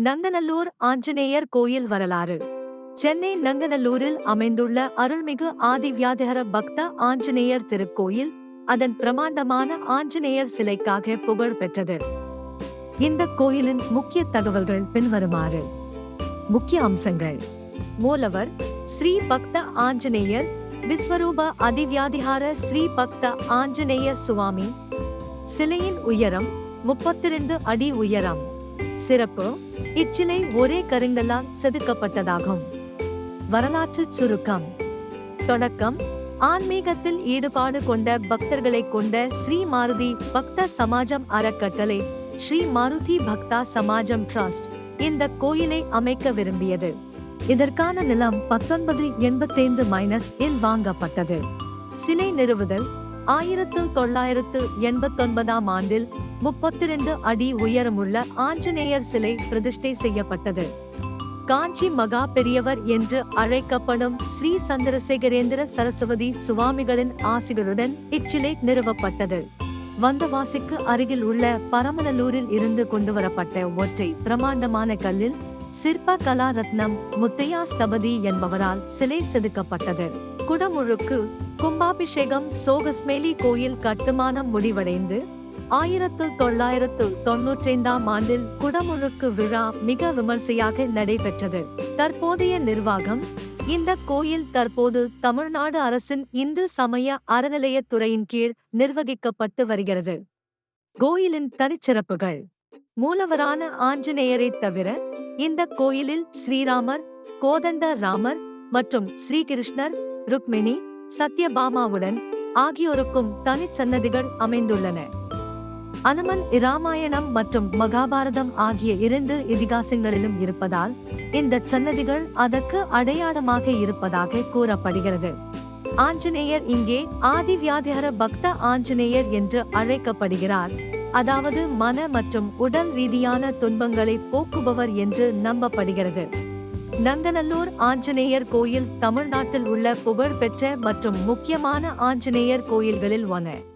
நங்கநல்லூர் ஆஞ்சநேயர் கோயில் வரலாறு. சென்னை நங்கநல்லூரில் அமைந்துள்ள அருள்மிகு ஆதிவியாதகர பக்த ஆஞ்சநேயர் திருக்கோயில் அதன் பிரமாண்டமான ஆஞ்சநேயர் சிலைக்காக புகழ் பெற்றது. இந்த கோயிலின் முக்கிய தகவல்கள் பின்வருமாறு. முக்கிய அம்சங்கள். மூலவர் ஸ்ரீ பக்த ஆஞ்சநேயர் விஸ்வரூப அதிவியாதிகார ஸ்ரீ பக்த ஆஞ்சநேய சுவாமி. சிலையின் உயரம் முப்பத்திரண்டு அடி உயரம். சிறப்பு இச்சிலை ஒரே கருங்கல்லால் செதுக்கப்பட்டதாகும். வரலாற்று சுருக்கம். தொடக்கம் ஆன்மீகத்தில் ஈடுபாடு கொண்ட பக்தர்களை கொண்ட ஸ்ரீ மாருதி பக்த சமாஜம் அறக்கட்டளை ஸ்ரீ மாருதி பக்தா சமாஜம் ட்ரஸ்ட் இந்த கோயிலை அமைக்க விரும்பியது. இதற்கான நிலம் பத்தொன்பது எண்பத்தைந்து மைனஸ் இல் வாங்கப்பட்டது. சிலை நிறுவுதல் ஆயிரத்து தொள்ளாயிரத்து எண்பத்தொன்பதாம் ஆண்டில் முப்பத்தி ரெண்டு அடி உயரமுள்ள ஆஞ்சநேயர் சிலை பிரதிஷ்டை செய்யப்பட்டது. காஞ்சி மகா பெரியவர் என்று அழைக்கப்படும் ஸ்ரீ சந்திரசேகரேந்திர சரஸ்வதி சுவாமிகளின் ஆசிகளுடன் இச்சிலை நிறுவப்பட்டது. வந்தவாசிக்கு அருகில் உள்ள பரமநல்லூரில் இருந்து கொண்டுவரப்பட்ட ஒற்றை பிரமாண்டமான கல்லில் சிற்ப கலா ரத்னம் முத்தையா ஸ்தபதி என்பவரால் சிலை செதுக்கப்பட்டது. குடமுழுக்கு கும்பாபிஷேகம் சோகஸ்மேலி கோயில் கட்டுமானம் முடிவடைந்து ஆயிரத்து தொள்ளாயிரத்து தொன்னூற்றைந்தாம் ஆண்டில் குடமுழுக்கு விழா மிக விமர்சையாக நடைபெற்றது. தற்போதைய நிர்வாகம் இந்த கோயில் தற்போது தமிழ்நாடு அரசின் இந்து சமய அறநிலையத்துறையின் கீழ் நிர்வகிக்கப்பட்டு வருகிறது. கோயிலின் தனிச்சிறப்புகள் மூலவரான ஆஞ்சநேயரை தவிர இந்த கோயிலில் ஸ்ரீராமர் கோதண்ட ராமர் மற்றும் ஸ்ரீகிருஷ்ணர் ருக்மிணி சத்யபாமாவுடன் ஆகியோருக்கும் தனிச்சன்னதிகள் அமைந்துள்ளன. அனுமன் இராமாயணம் மற்றும் மகாபாரதம் ஆகிய இரண்டு இதிகாசங்களிலும் இருப்பதால் இந்த சன்னதிகள் அதற்கு அடையாளமாக இருப்பதாக கூறப்படுகிறது. ஆஞ்சநேயர் இங்கே ஆதிவியாதிகர பக்த ஆஞ்சநேயர் என்று அழைக்கப்படுகிறார். அதாவது மன மற்றும் உடல் ரீதியான துன்பங்களை போக்குபவர் என்று நம்பப்படுகிறது. நந்தநல்லூர் ஆஞ்சநேயர் கோயில் தமிழ்நாட்டில் உள்ள புகழ்பெற்ற மற்றும் முக்கியமான ஆஞ்சநேயர் கோயில்களில் ஒன்று.